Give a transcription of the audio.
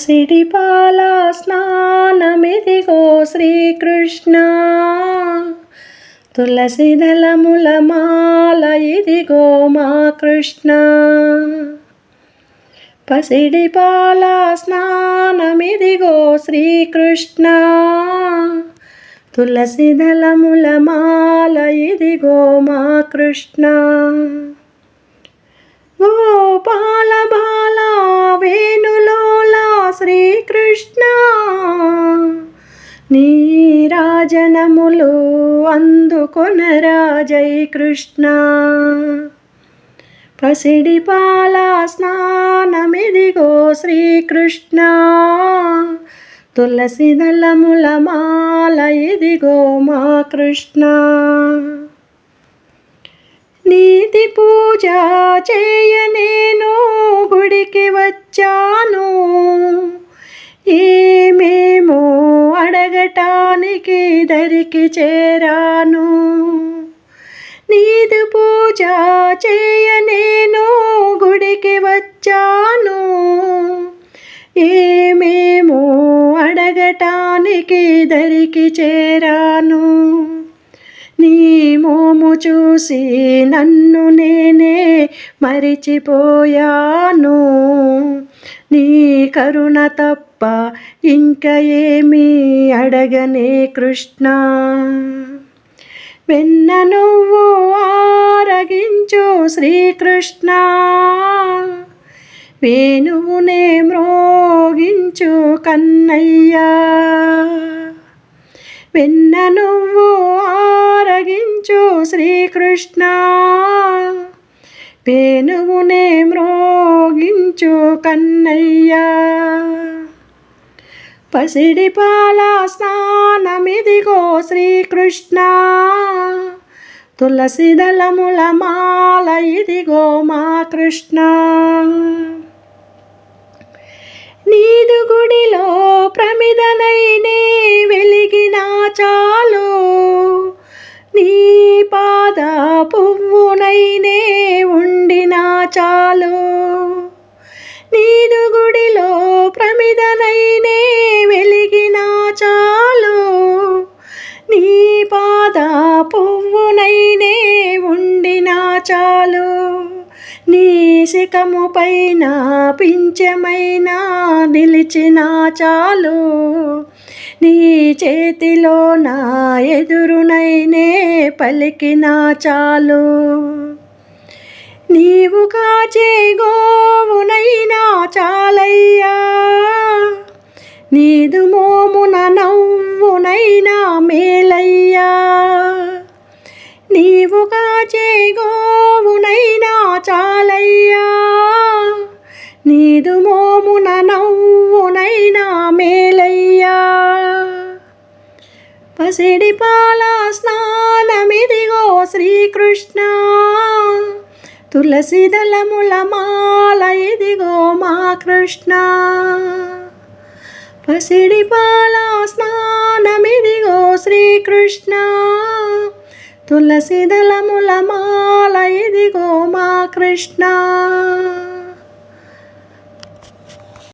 పసిడి పాల స్నానమిదిగో శ్రీకృష్ణ. తులసి దళముల మాల ఇదిగో మా కృష్ణ. పసిడి పాల స్నానమిదిగో శ్రీకృష్ణ. తులసి దళముల మాల ఇదిగో మా కృష్ణ. గోపాల బాలా ఫలములు అందుకొనరా జై కృష్ణ. పసిడి పాల స్నానమిదిగో శ్రీకృష్ణ. తులసి దళముల మాల ఇదిగో మా కృష్ణ. నీతి పూజ చేయ నేను గుడికి వచ్చా. అడగటానికి దరికి చేరాను. నీదు పూజ చేయ నేను గుడికి వచ్చాను. ఏమేమో అడగటానికి దరికి చేరాను. నీ మోము చూసి నన్ను నేనే మరిచిపోయాను. నీ కరుణ తప్ప ఇంక ఏమీ అడగనే కృష్ణ. వెన్న నువ్వు ఆరగించు శ్రీకృష్ణ. వేణువునే మ్రోగించు కన్నయ్యా. వెన్న నువ్వు ఆరగించు శ్రీకృష్ణ. వేణువునే మ్రోగించు కన్నయ్యా. పసిడి పాల స్నానమిదిగో శ్రీకృష్ణ. తులసి దళముల మాల ఇదిగో మా కృష్ణ. నీదు గుడిలో ప్రమిదనైనే వెలిగినా చాలు. నీ పాద చాలు. నీదు గుడిలో ప్రమిదనైనే వెలిగిన చాలు. నీ పాద పువ్వునైనే ఉండిన చాలు. నీ శిఖము పైన పించమైన నిలిచిన చాలు. నీ చేతిలో నా ఎదురునైనే పలికిన చాలు. నీవు కాచే గోవునైనా చాలయ్యా. నీదు మోమున నవ్వునైనా మేలయ్యా. నీవు కాచే గోవునైనా చాలయ్యా. నీదు మోమున నవ్వునైనా మేలయ్యా. పసిడి పాల స్నానమిదిగో శ్రీకృష్ణ. తులసిదళముల మాల ఇదిగో మా కృష్ణ. పసిడి పాల స్నానమిదిగో శ్రీకృష్ణ. తులసిదళముల మాల ఇదిగో మా కృష్ణ.